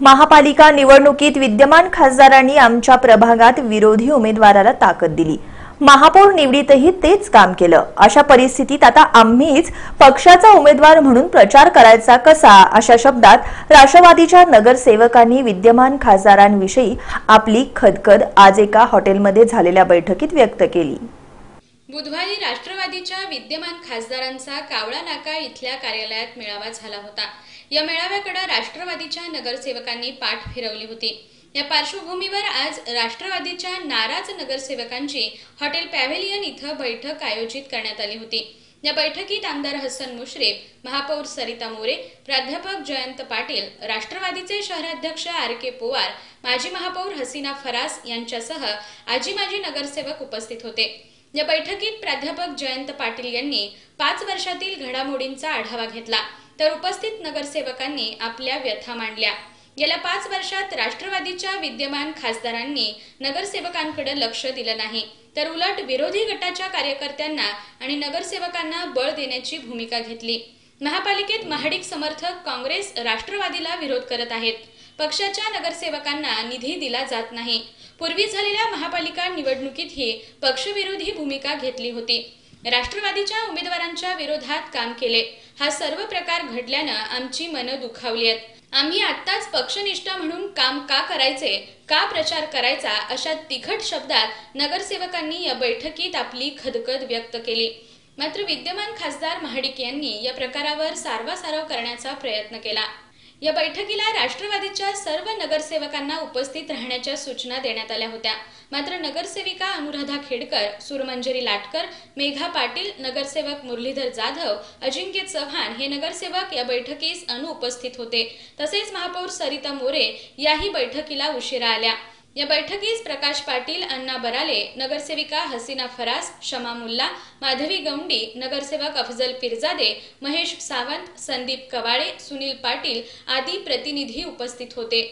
महापालिका निवडणुकीत विद्यमान खासदारांनी आमच्या प्रभागात विरोधी उमेदवाराला ताकद दिली. महापौर निवडीतही तेच काम केलं. अशा परिस्थितीत आता आम्हीच पक्षाचा उमेदवार म्हणून प्रचार करायचा कसा अशा शब्दात राष्ट्रवादीच्या नगरसेवकांनी विद्यमान खासदारांविषयी आपली खदखद आज एका हॉटेलमध्ये झालेल्या बैठकीत व्यक्त केली. बुधवारी राष्ट्रवादीच्या विद्यमान खासदारांचा कावळा नाका इथल्या कार्यालयात मेळावा झाला होता. या मेळाव्याकडे राष्ट्रवादीच्या नगरसेवकांनी पाठ फिरवली होती. या पार्श्वभूमीवर आज राष्ट्रवादीच्या नाराज नगरसेवकांची हॉटेल पॅव्हेलियन इथं बैठक आयोजित करण्यात आली होती. या बैठकीत आमदार हसन मुश्रीफ महापौर सरिता मोरे प्राध्यापक जयंत पाटील राष्ट्रवादीचे शहराध्यक्ष आर के पोवार माजी महापौर हसीना फरास यांच्यासह आजी माजी नगरसेवक उपस्थित होते. या बैठकीत प्राध्यापक जयंत पाटील यांनी पाच वर्षातील घडामोडींचा आढावा घेतला. तर उपस्थित नगरसेवकांनी आपल्या व्यथा मांडल्या. गेल्या पाच वर्षात राष्ट्रवादीच्या विद्यमान खासदारांनी नगरसेवकांकडे लक्ष दिलं नाही. तर उलट विरोधी गटाच्या कार्यकर्त्यांना आणि नगरसेवकांना बळ देण्याची भूमिका घेतली. महापालिकेत महाडिक समर्थक काँग्रेस राष्ट्रवादीला विरोध करत आहेत. पक्षाच्या नगरसेवकांना निधी दिला जात नाही. पूर्वी झालेल्या महापालिका निवडणुकीतही पक्षविरोधी भूमिका घेतली होती. राष्ट्रवादीच्या उमेदवारांच्या विरोधात काम केले. हा सर्व प्रकार घडल्यानं आमची मनं दुखावली आहेत. आम्ही आत्ताच पक्षनिष्ठा म्हणून काम का करायचे का प्रचार करायचा अशा तिखट शब्दात नगरसेवकांनी या बैठकीत आपली खदखद व्यक्त केली. मात्र विद्यमान खासदार महाडिक यांनी या प्रकारावर सारवासारव करण्याचा प्रयत्न केला. या बैठकीला राष्ट्रवादीच्या सर्व नगरसेवकांना उपस्थित राहण्याच्या सूचना देण्यात आल्या होत्या. मात्र नगरसेविका अनुराधा खेडकर सुरमंजरी लाटकर मेघा पाटील नगरसेवक मुरलीधर जाधव अजिंक्य चव्हाण हे नगरसेवक या बैठकीस अनुपस्थित होते. तसेच महापौर सरिता मोरे याही बैठकीला उशिरा आल्या. या बैठकीस प्रकाश पाटील अण्णा बराले नगरसेविका हसीना फरास शमा मुल्ला माधवी गौंडी नगरसेवक अफजल पिरजादे महेश सावंत संदीप कवाळे सुनील पाटील आदी प्रतिनिधी उपस्थित होते.